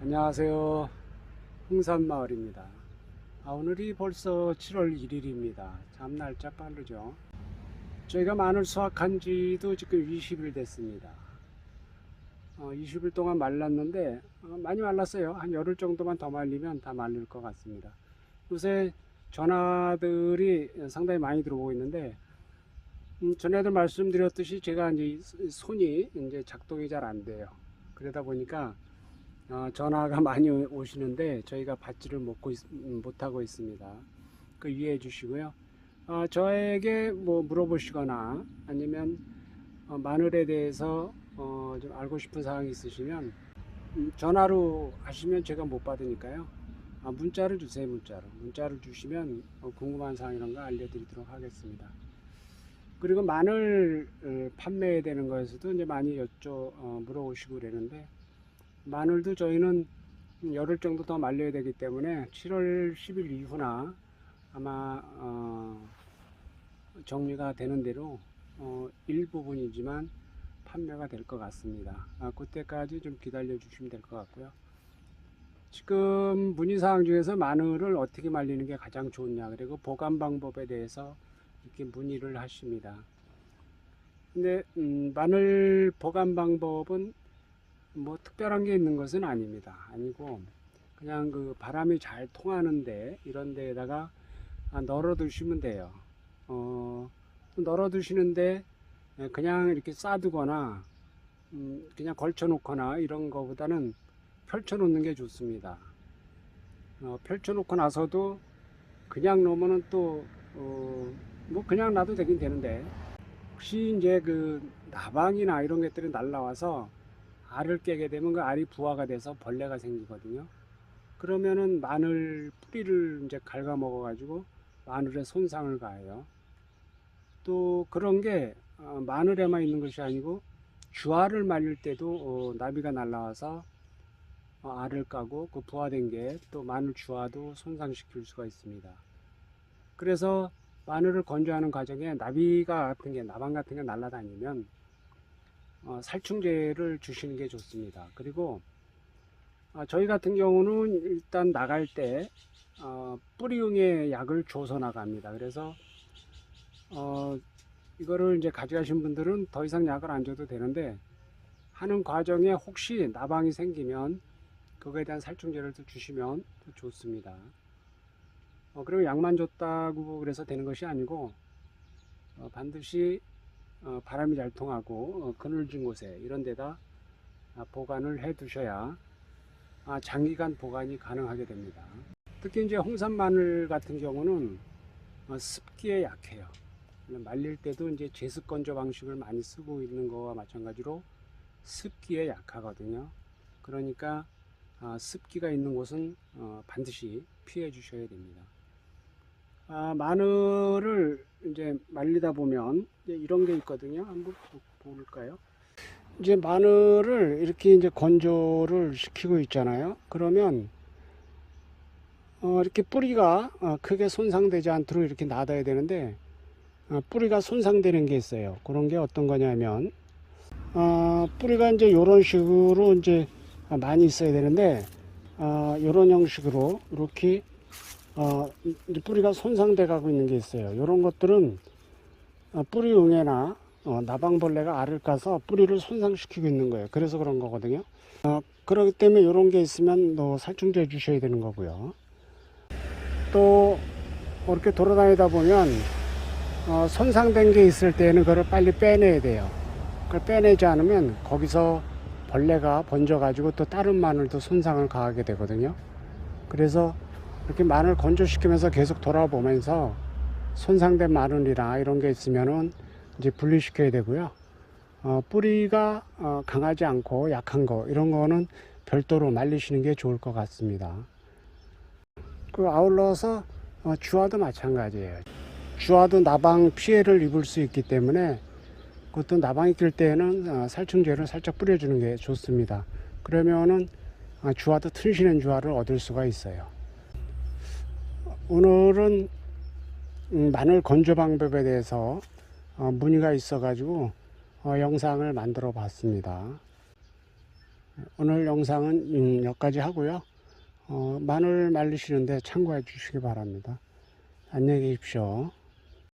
안녕하세요. 흥산마을입니다. 아, 오늘이 벌써 7월 1일입니다. 참 날짜 빠르죠. 저희가 마늘 수확한 지도 지금 20일 됐습니다. 어, 20일 동안 말랐는데 어, 많이 말랐어요. 한 열흘 정도만 더 말리면 다 말릴 것 같습니다. 요새 전화들이 상당히 많이 들어오고 있는데 음, 전에도 말씀드렸듯이 제가 이제 이 손이 이제 작동이 잘 안 돼요. 그러다 보니까 어, 전화가 많이 오- 오시는데 저희가 받지를 못고 있- 음, 못하고 있습니다. 그 이해해 주시고요. 어, 저에게 뭐 물어보시거나 아니면 어, 마늘에 대해서 어, 좀 알고 싶은 사항이 있으시면 음, 전화로 하시면 제가 못 받으니까요. 아, 문자를 주세요, 문자로. 문자를 주시면 어, 궁금한 사항 이런 거 알려드리도록 하겠습니다. 그리고 마늘 어, 판매되는 거에서도 이제 많이 여쭤 어, 물어보시고 그러는데 마늘도 저희는 열흘 정도 더 말려야 되기 때문에 7월 10일 이후나 아마 어, 정리가 되는 대로 어, 일부분이지만 판매가 될 것 같습니다. 아, 그때까지 좀 기다려 주시면 될 것 같고요. 지금 문의사항 중에서 마늘을 어떻게 말리는 게 가장 좋냐 그리고 보관 방법에 대해서 이렇게 문의를 하십니다. 근데 음, 마늘 보관 방법은 뭐 특별한 게 있는 것은 아닙니다. 아니고 그냥 그 바람이 잘 통하는데 이런 데에다가 아, 널어 두시면 돼요. 어, 널어 두시는데 예, 그냥 이렇게 싸두거나 음, 그냥 걸쳐 놓거나 이런 거보다는 펼쳐 놓는 게 좋습니다. 어, 펼쳐 놓고 나서도 그냥 놓으면은 또 어, 뭐 그냥 놔도 되긴 되는데 혹시 이제 그 나방이나 이런 것들이 날라와서 알을 깨게 되면 그 알이 부화가 돼서 벌레가 생기거든요. 그러면은 마늘 뿌리를 이제 갉아 먹어 가지고 마늘에 손상을 가해요. 또 그런 게 어, 마늘에만 있는 것이 아니고 주알을 말릴 때도 어, 나비가 날라와서 어, 알을 까고 그 부화된 게 또 마늘 주화도 손상시킬 수가 있습니다. 그래서 마늘을 건조하는 과정에 나비가 같은 게 나방 같은 게 날아다니면 어, 살충제를 주시는 게 좋습니다. 그리고 어, 저희 같은 경우는 일단 나갈 때 어, 뿌리용의 약을 줘서 나갑니다. 그래서 어, 이거를 이제 가져가신 분들은 더 이상 약을 안 줘도 되는데 하는 과정에 혹시 나방이 생기면 그거에 대한 살충제를 또 주시면 또 좋습니다. 어, 그리고 약만 줬다고 그래서 되는 것이 아니고 어, 반드시 어, 바람이 잘 통하고 어, 그늘진 곳에 이런 데다 아, 보관을 해 두셔야 아, 장기간 보관이 가능하게 됩니다. 특히 이제 홍산 마늘 같은 경우는 어, 습기에 약해요. 말릴 때도 이제 제습 건조 방식을 많이 쓰고 있는 거와 마찬가지로 습기에 약하거든요. 그러니까 아, 습기가 있는 곳은 어, 반드시 피해 주셔야 됩니다. 아, 마늘을 이제 말리다 보면 이제 이런 게 있거든요. 한번 보- 볼까요? 이제 마늘을 이렇게 이제 건조를 시키고 있잖아요. 그러면 어, 이렇게 뿌리가 어, 크게 손상되지 않도록 이렇게 놔둬야 되는데 어, 뿌리가 손상되는 게 있어요. 그런 게 어떤 거냐면 어, 뿌리가 이제 이런 식으로 이제 많이 있어야 되는데 어, 이런 형식으로 이렇게 어, 뿌리가 손상돼 가고 있는 게 있어요. 이런 것들은 어, 뿌리 응애나 어, 나방벌레가 알을 까서 뿌리를 손상시키고 있는 거예요. 그래서 그런 거거든요. 어, 그렇기 때문에 이런 게 있으면 또 살충제 주셔야 되는 거고요. 또 이렇게 돌아다니다 보면 어, 손상된 게 있을 때는 그걸 빨리 빼내야 돼요. 그걸 빼내지 않으면 거기서 벌레가 번져 가지고 또 다른 마늘도 손상을 가하게 되거든요. 그래서 이렇게 마늘 건조시키면서 계속 돌아보면서 손상된 마늘이나 이런 게 있으면은 이제 분리시켜야 되고요. 어, 뿌리가 어, 강하지 않고 약한 거 이런 거는 별도로 말리시는 게 좋을 것 같습니다. 그 아울러서 어, 주화도 마찬가지예요. 주화도 나방 피해를 입을 수 있기 때문에 그것도 나방이 낄 때는 어, 살충제를 살짝 뿌려주는 게 좋습니다. 그러면은 어, 주화도 튼실한 주화를 얻을 수가 있어요. 오늘은 음, 마늘 건조 방법에 대해서 어, 문의가 있어 가지고 어, 영상을 만들어 봤습니다. 오늘 영상은 음, 여기까지 하고요. 어, 마늘 말리시는데 참고해 주시기 바랍니다. 안녕히 계십시오.